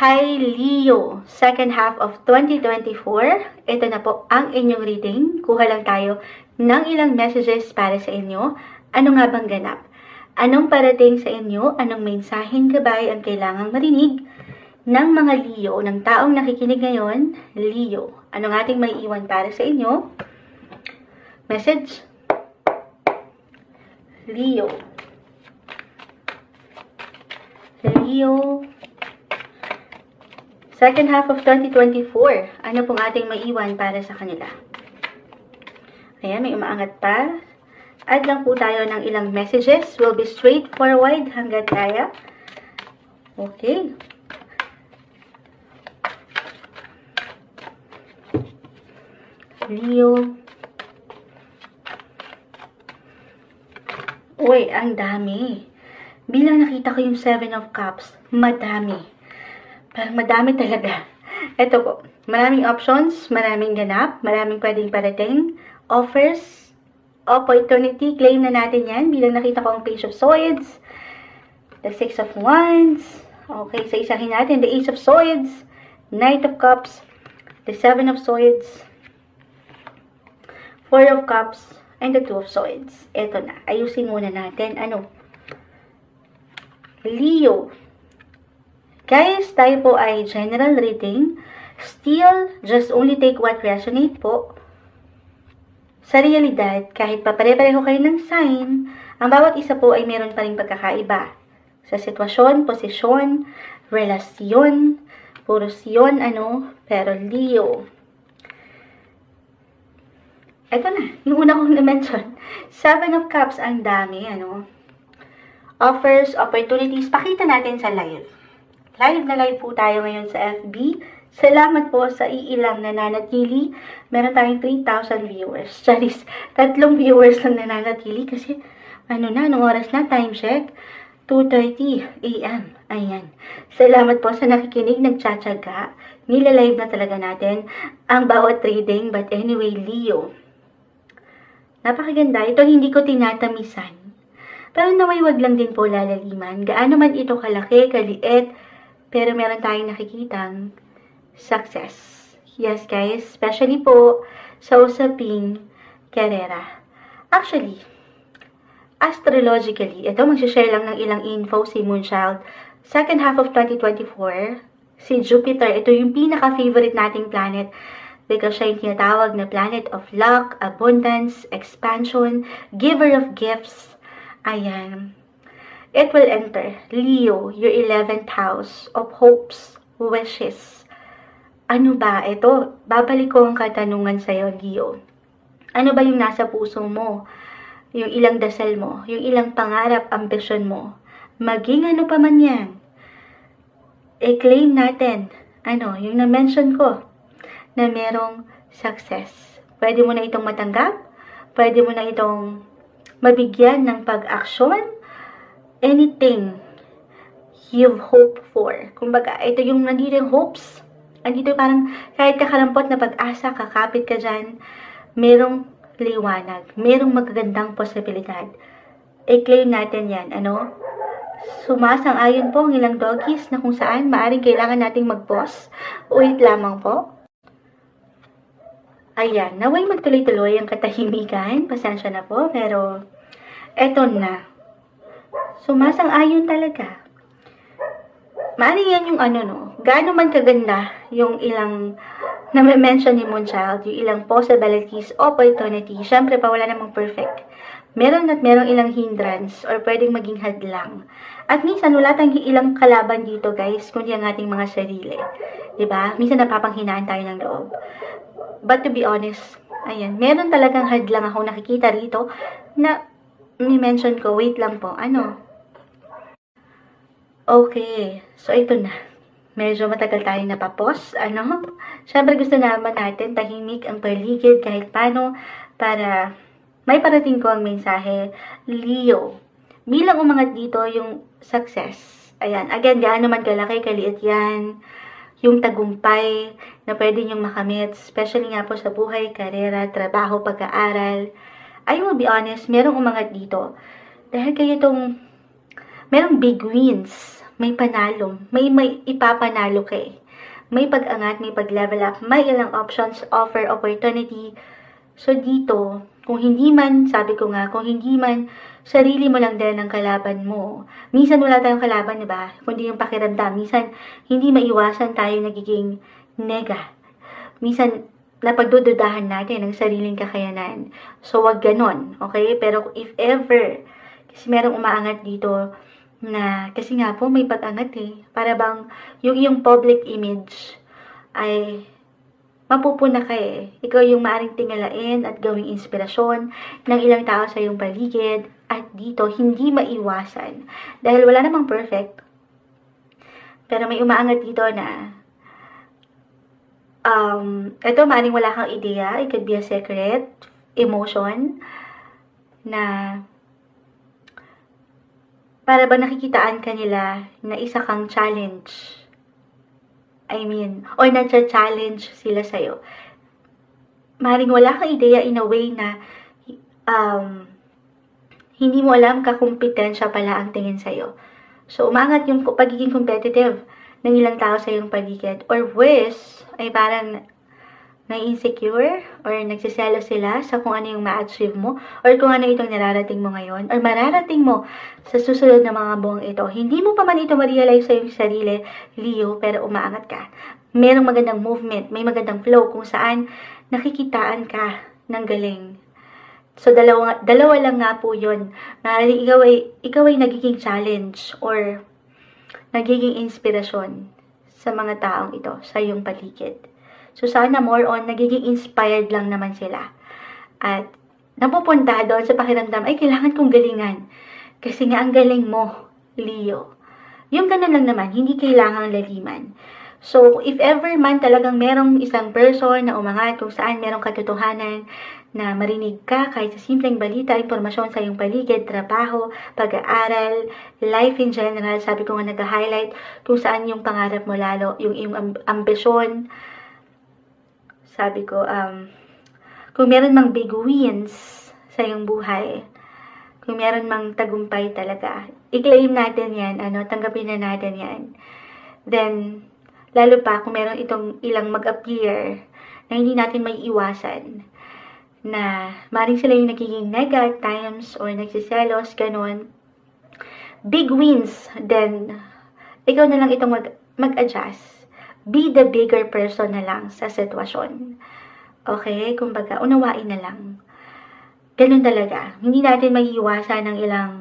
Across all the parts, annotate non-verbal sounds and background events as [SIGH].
Hi Leo, second half of 2024. Ito na po ang inyong reading. Kuha lang tayo ng ilang messages para sa inyo. Ano nga bang ganap? Anong parating sa inyo? Anong mensaheng gabay ang kailangang marinig ng mga Leo, ng taong nakikinig ngayon? Leo, anong ating may iwan para sa inyo? Message? Leo. Leo. Second half of 2024. Ano pong ating maiwan para sa kanila? Ayan, may umaangat pa. Add lang po tayo ng ilang messages. We'll be straightforward hanggat kaya. Okay. Leo. Uy, ang dami. Bilang nakita ko yung Seven of Cups, madami. Parang madami talaga. Ito po, maraming options, maraming ganap, maraming pwedeng parating, offers, opportunity, claim na natin yan. Bilang nakita ko ang Page of Swords, the Six of Wands, okay, sa isahin natin, the Ace of Swords, Knight of Cups, the Seven of Swords, Four of Cups, and the Two of Swords. Ito na, ayusin muna natin, ano, Leo, Guys, tayo po ay general reading. Still, just only take what resonate po. Sa realidad, kahit pa pare-pareho kayo ng sign, ang bawat isa po ay meron pa rin pagkakaiba. Sa sitwasyon, posisyon, relasyon, puros yun, ano, pero Leo. Ito na, [LAUGHS] yung una kong na-mention. Seven of Cups, ang dami, ano. Offers, opportunities, pakita natin sa live. Live na live po tayo ngayon sa FB. Salamat po sa iilang nananatili. Meron tayong 3,000 viewers. [LAUGHS] Charis, tatlong viewers lang nananatili kasi ano na, anong oras na? Time check. 2.30 a.m. Ayan. Salamat po sa nakikinig, nagtsatsaga. Nilalive na talaga natin ang bawat reading. But anyway, Leo. Napakaganda. Ito hindi ko tinatamisan. Pero naway wag lang din po lalaliman. Gaano man ito kalaki, kaliit, pero meron tayong nakikitang success. Yes, guys. Especially po sa usaping karera. Actually, astrologically, ito, magsishare lang ng ilang info si Moonchild. Second half of 2024, si Jupiter, ito yung pinaka-favorite nating planet because siya yung tinatawag na planet of luck, abundance, expansion, giver of gifts. Ayan. It will enter Leo, your 11th house of hopes, wishes. Ano ba? Ito, babalik ko ang katanungan sa'yo, Leo. Ano ba yung nasa puso mo? Yung ilang dasal mo, yung ilang pangarap, ambisyon mo. Maging ano pa man yan. I-claim natin, ano, yung na-mention ko, na merong success. Pwede mo na itong matanggap, pwede mo na itong mabigyan ng pag-aksyon, anything you've hoped for. Kumbaga, ito yung nandito yung hopes. Andito parang kahit kakarampot na pag-asa, kakapit ka dyan, merong liwanag, merong magagandang posibilidad. I-claim natin yan, ano? Sumasang-ayon po ang ilang doggies na kung saan maaring kailangan nating mag-pause. Wait lamang po. Ayan, naway magtuloy-tuloy ang katahimikan. Pasensya na po, pero eto na sumasang-ayon talaga. Maaaring yan yung ano no, gaano man kaganda yung ilang na-mention ni Moonchild, yung ilang possibilities, opportunity, syempre pa wala namang perfect. Meron at merong ilang hindrance or pwedeng maging hadlang. At minsan wala tayong ilang kalaban dito guys, kundi ang ating mga sarili. ba? Minsan napapanghinaan tayo ng loob. But to be honest, ayan, meron talagang hadlang ako nakikita rito na ni-mention ko, wait lang po, ano, Okay, so ito na. Medyo matagal tayong napapos. Ano? Siyempre gusto naman natin tahimik ang paligid kahit paano para may parating ko ang mensahe. Leo, bilang umangat dito yung success. Ayan, again, gaano man kalaki, kaliit yan. Yung tagumpay na pwede niyong makamit, especially nga po sa buhay, karera, trabaho, pag-aaral. I will be honest, merong umangat dito. Dahil kayo itong, merong big wins may panalo, may, may ipapanalo ka eh. May pag-angat, may pag-level up, may ilang options, offer, opportunity. So dito, kung hindi man, sabi ko nga, kung hindi man, sarili mo lang din ang kalaban mo. Minsan wala tayong kalaban, di ba? Kundi yung pakiramdam. Minsan, hindi maiwasan tayo nagiging nega. Minsan, napagdududahan natin ang sariling kakayanan. So, wag ganon, okay? Pero if ever, kasi merong umaangat dito, na kasi nga po may pag-angat eh. Para bang yung yung public image ay mapupuna ka eh. Ikaw yung maaring tingalain at gawing inspirasyon ng ilang tao sa iyong paligid at dito hindi maiwasan. Dahil wala namang perfect. Pero may umaangat dito na um, ito maaring wala kang ideya, it could be a secret, emotion, na para ba nakikitaan ka nila na isa kang challenge? I mean, or na-challenge sila sa'yo. Maring wala kang ideya in a way na um, hindi mo alam kakumpetensya pala ang tingin sa'yo. So, umangat yung pagiging competitive ng ilang tao sa iyong paligid. Or worse, ay parang na-insecure or nagsiselo sila sa kung ano yung ma-achieve mo or kung ano itong nararating mo ngayon or mararating mo sa susunod na mga buong ito. Hindi mo pa man ito ma-realize sa iyong sarili, Leo, pero umaangat ka. Merong magandang movement, may magandang flow kung saan nakikitaan ka ng galing. So, dalawa, dalawa lang nga po yun. Maaaring ikaw ay, ikaw ay nagiging challenge or nagiging inspirasyon sa mga taong ito, sa iyong paligid. So, sana more on, nagiging inspired lang naman sila. At, napupunta doon sa pakiramdam, ay, kailangan kong galingan. Kasi nga, ang galing mo, Leo. Yung ganun lang naman, hindi kailangang laliman. So, if ever man talagang merong isang person na umangat kung saan merong katotohanan na marinig ka kahit sa simpleng balita, impormasyon sa iyong paligid, trabaho, pag-aaral, life in general, sabi ko nga nag-highlight kung saan yung pangarap mo lalo, yung iyong ambisyon, sabi ko, um, kung meron mang big wins sa iyong buhay, kung meron mang tagumpay talaga, i-claim natin yan, ano, tanggapin na natin yan. Then, lalo pa kung meron itong ilang mag-appear na hindi natin may iwasan, na maring sila yung nagiging nega times or nagsiselos, ganun. Big wins, then, ikaw na lang itong mag- mag-adjust be the bigger person na lang sa sitwasyon. Okay? Kumbaga, unawain na lang. Ganun talaga. Hindi natin maiiwasan ng ilang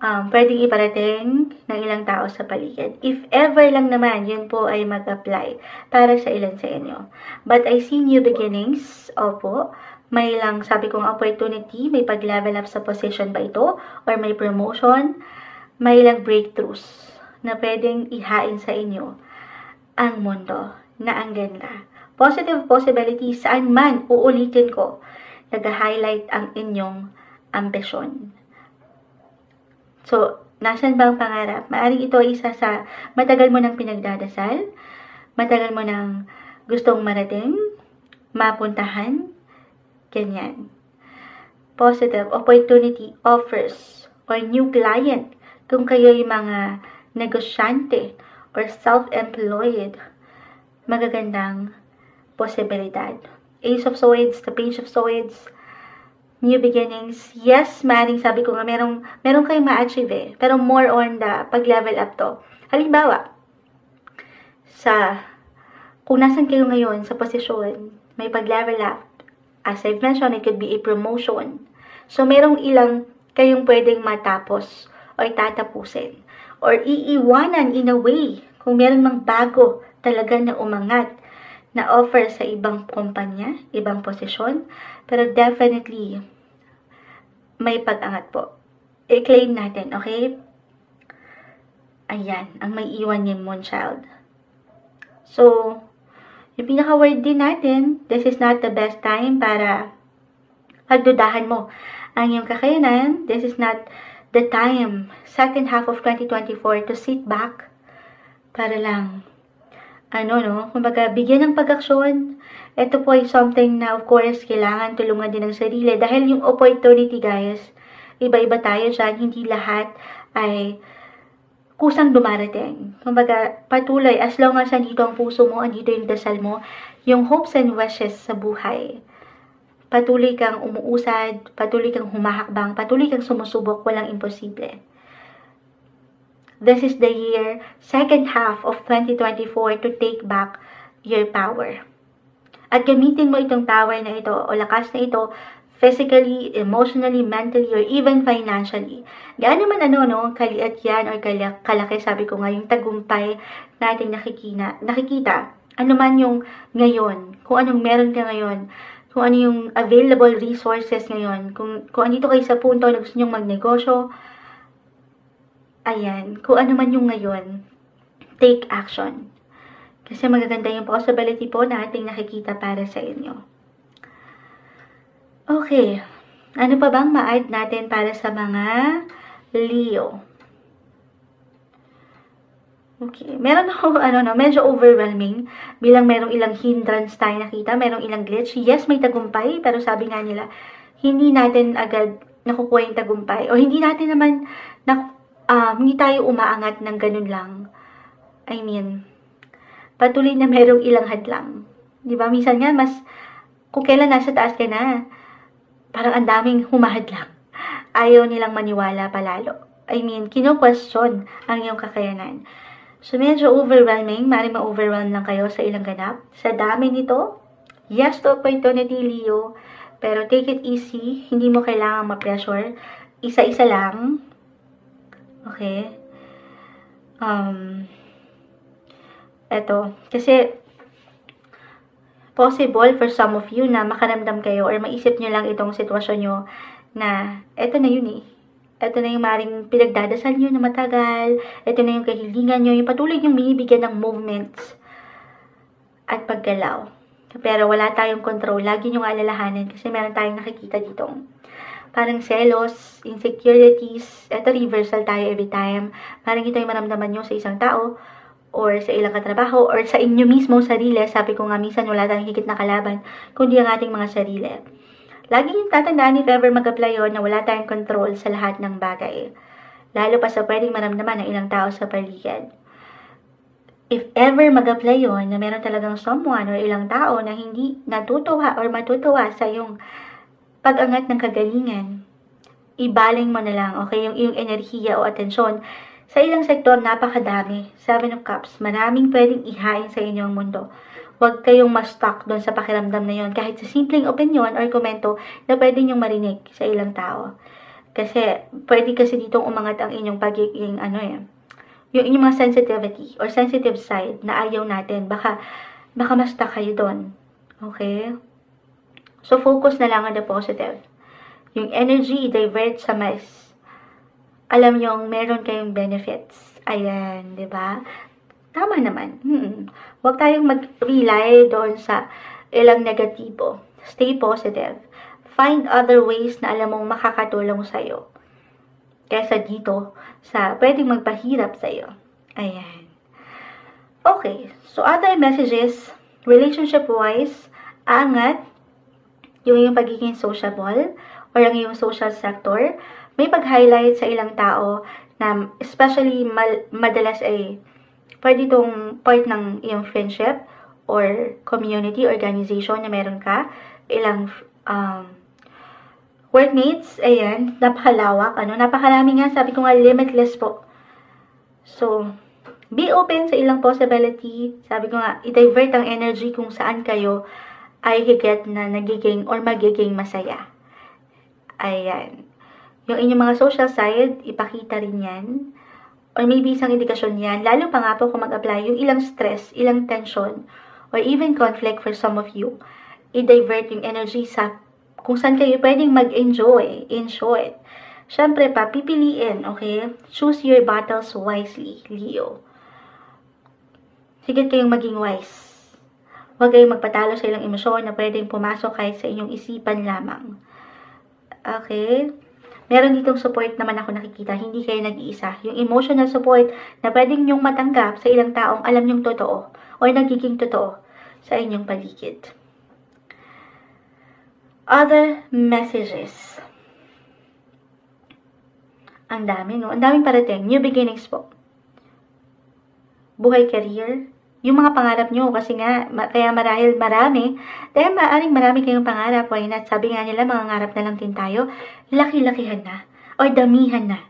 um, pwedeng iparating ng ilang tao sa paligid. If ever lang naman, yun po ay mag-apply para sa ilan sa inyo. But I see new beginnings. Opo. May lang, sabi kong opportunity, may pag-level up sa position ba ito? Or may promotion? May lang breakthroughs na pwedeng ihain sa inyo ang mundo na ang ganda. Positive possibility saan man uulitin ko, nag-highlight ang inyong ambisyon. So, nasan ba ang pangarap? Maaring ito ay isa sa matagal mo nang pinagdadasal, matagal mo nang gustong marating, mapuntahan, ganyan. Positive opportunity offers or new client kung kayo'y mga negosyante or self-employed, magagandang posibilidad. Ace of Swords, the Page of Swords, new beginnings. Yes, maring sabi ko nga, merong, merong kayong ma-achieve eh. Pero more on the pag-level up to. Halimbawa, sa, kung nasan kayo ngayon sa posisyon, may pag-level up. As I've mentioned, it could be a promotion. So, merong ilang kayong pwedeng matapos o tatapusin or iiwanan in a way kung meron mang bago talaga na umangat na offer sa ibang kumpanya, ibang posisyon, pero definitely may pag-angat po. I-claim natin, okay? Ayan, ang may iwan ni Moonchild. So, yung pinaka-word din natin, this is not the best time para pagdudahan mo ang iyong kakayanan. This is not the time, second half of 2024, to sit back para lang, ano no, kumbaga, bigyan ng pag-aksyon. Ito po ay something na of course, kailangan tulungan din ng sarili. Dahil yung opportunity guys, iba-iba tayo dyan, hindi lahat ay kusang dumarating. Kumbaga, patuloy, as long as andito ang puso mo, andito yung dasal mo, yung hopes and wishes sa buhay. Patuloy kang umuusad, patuloy kang humahakbang, patuloy kang sumusubok, walang imposible. This is the year, second half of 2024 to take back your power. At gamitin mo itong power na ito o lakas na ito physically, emotionally, mentally, or even financially. Gaano man ano, no, kaliat yan or kala- kalaki, sabi ko nga, yung tagumpay nating nakikina, nakikita. Ano man yung ngayon, kung anong meron ka ngayon, kung ano yung available resources ngayon, kung, kung andito kayo sa punto na gusto nyong magnegosyo, ayan, kung ano man yung ngayon, take action. Kasi magaganda yung possibility po na ating nakikita para sa inyo. Okay. Ano pa bang ma-add natin para sa mga Leo? Okay. Meron ako, [LAUGHS] ano no, medyo overwhelming. Bilang merong ilang hindrance tayo nakita, merong ilang glitch. Yes, may tagumpay, pero sabi nga nila, hindi natin agad nakukuha yung tagumpay. O hindi natin naman, na, ah, hindi tayo umaangat ng ganun lang. I mean, patuloy na merong ilang hadlang. Di ba? Minsan nga, mas, kung kailan nasa taas ka na, parang ang daming humahadlang. Ayaw nilang maniwala palalo. I mean, kino-question ang iyong kakayanan. So, medyo overwhelming. Mari ma-overwhelm lang kayo sa ilang ganap. Sa dami nito, yes to opportunity, Leo. Pero take it easy. Hindi mo kailangan ma-pressure. Isa-isa lang. Okay? Um, eto. Kasi, possible for some of you na makaramdam kayo or maisip nyo lang itong sitwasyon nyo na eto na yun eh. Eto na yung maring pinagdadasal nyo na matagal. Eto na yung kahilingan nyo. Yung patuloy yung binibigyan ng movements at paggalaw. Pero wala tayong control. Lagi nyo alalahanin kasi meron tayong nakikita dito. Parang selos, insecurities. Eto reversal tayo every time. Parang ito yung maramdaman nyo sa isang tao or sa ilang katrabaho, or sa inyo mismo sarili, sabi ko nga minsan wala tayong higit na kalaban, kundi ang ating mga sarili. Lagi yung tatandaan if ever mag-apply yun na wala tayong control sa lahat ng bagay. Lalo pa sa pwedeng maramdaman ng ilang tao sa paligid. If ever mag-apply yun na meron talagang someone or ilang tao na hindi natutuwa or matutuwa sa yung pag-angat ng kagalingan, ibaling mo na lang, okay, yung iyong enerhiya o atensyon sa ilang sektor, napakadami. Seven of Cups, maraming pwedeng ihain sa inyong mundo. Huwag kayong ma-stuck doon sa pakiramdam na yon kahit sa simpleng opinion or komento na pwede nyong marinig sa ilang tao. Kasi, pwede kasi ditong umangat ang inyong pagiging, ano eh, yung inyong mga sensitivity or sensitive side na ayaw natin. Baka, baka ma-stuck kayo doon. Okay? So, focus na lang on the positive. Yung energy, divert sa mas alam yung meron kayong benefits. Ayan, di ba? Tama naman. Hmm. Huwag tayong mag-rely doon sa ilang negatibo. Stay positive. Find other ways na alam mong makakatulong sa'yo. Kesa dito sa pwedeng magpahirap sa'yo. Ayan. Okay. So, other messages, relationship-wise, aangat yung yung pagiging sociable or ang yung social sector may pag-highlight sa ilang tao na especially mal- madalas ay pwede itong part ng iyong friendship or community, organization na meron ka, ilang um, workmates, ayan, napakalawak, ano, napakarami nga, sabi ko nga, limitless po. So, be open sa ilang possibility, sabi ko nga, i-divert ang energy kung saan kayo ay higit na nagiging or magiging masaya. Ayan. Yung inyong mga social side, ipakita rin yan. Or maybe isang indikasyon yan. Lalo pa nga po kung mag-apply yung ilang stress, ilang tension, or even conflict for some of you. I-divert yung energy sa kung saan kayo pwedeng mag-enjoy. Enjoy it. Siyempre pa, pipiliin, okay? Choose your battles wisely, Leo. Sige kayong maging wise. Huwag kayong magpatalo sa ilang emosyon na pwedeng pumasok kahit sa inyong isipan lamang. Okay? Meron ditong support naman ako nakikita, hindi kayo nag-iisa. Yung emotional support na pwedeng nyong matanggap sa ilang taong alam nyong totoo o nagiging totoo sa inyong paligid. Other messages. Ang dami, no? Ang daming parating. New beginnings po. buhay career, yung mga pangarap nyo, kasi nga, kaya marahil marami, dahil maaaring marami kayong pangarap, why not? Sabi nga nila, mga ngarap na lang din tayo, laki-lakihan na, o damihan na.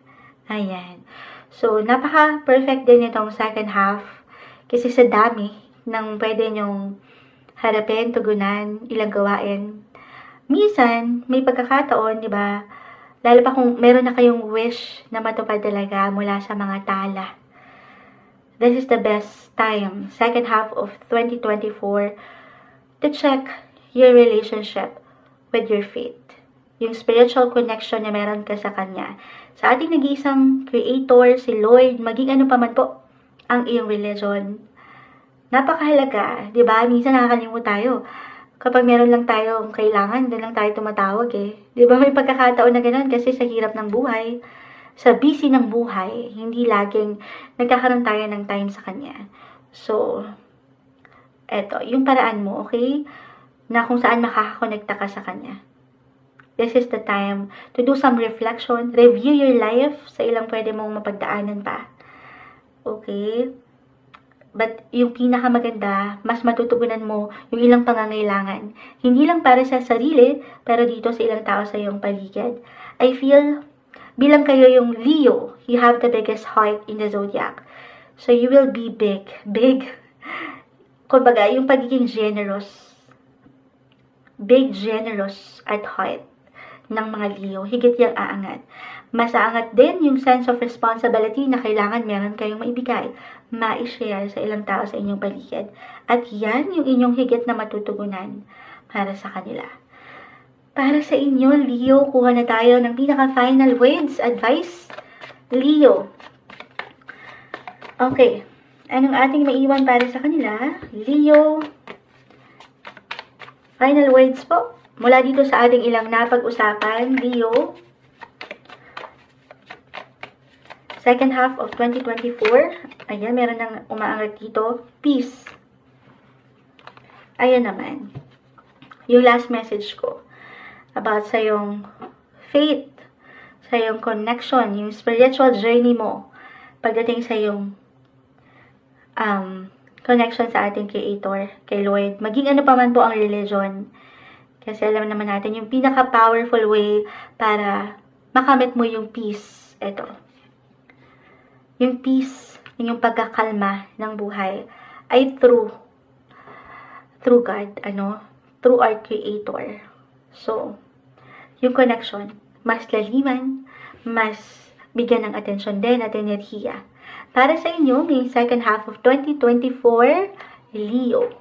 Ayan. So, napaka-perfect din itong second half, kasi sa dami ng pwede nyong harapin, tugunan, ilang gawain. Minsan, may pagkakataon, di ba, lalo pa kung meron na kayong wish na matupad talaga mula sa mga tala this is the best time, second half of 2024, to check your relationship with your faith. Yung spiritual connection na meron ka sa Kanya. Sa ating nag-iisang creator, si Lord, maging ano pa man po ang iyong religion. Napakahalaga, di ba? Minsan nakakalimut tayo. Kapag meron lang tayong kailangan, doon lang tayo tumatawag eh. Di ba may pagkakataon na ganun kasi sa hirap ng buhay sa busy ng buhay, hindi laging nagkakaroon tayo ng time sa kanya. So, eto, yung paraan mo, okay? Na kung saan makakakonekta ka sa kanya. This is the time to do some reflection, review your life sa ilang pwede mong mapagdaanan pa. Okay? But yung pinakamaganda, mas matutugunan mo yung ilang pangangailangan. Hindi lang para sa sarili, pero dito sa ilang tao sa iyong paligid. I feel bilang kayo yung Leo, you have the biggest heart in the zodiac. So you will be big. Big. Kumbaga, yung pagiging generous. Big, generous at heart ng mga Leo. Higit yung aangat. Mas aangat din yung sense of responsibility na kailangan meron kayong maibigay, ma-share sa ilang tao sa inyong paligid. At yan yung inyong higit na matutugunan para sa kanila. Para sa inyo, Leo, kuha na tayo ng pinaka-final words, advice. Leo. Okay. Anong ating maiwan para sa kanila? Leo. Final words po. Mula dito sa ating ilang napag-usapan, Leo. Second half of 2024. Ayan, meron nang umaangat dito. Peace. Ayan naman. Yung last message ko about sa yung faith, sa yung connection, yung spiritual journey mo pagdating sa yung um, connection sa ating Creator, kay Lord. Maging ano pa man po ang religion. Kasi alam naman natin, yung pinaka-powerful way para makamit mo yung peace, ito. Yung peace, yung pagkakalma ng buhay, ay through, through God, ano, through our Creator. So, yung connection, mas laliman, mas bigyan ng atensyon din at enerhiya. Para sa inyo, ngayong second half of 2024, Leo.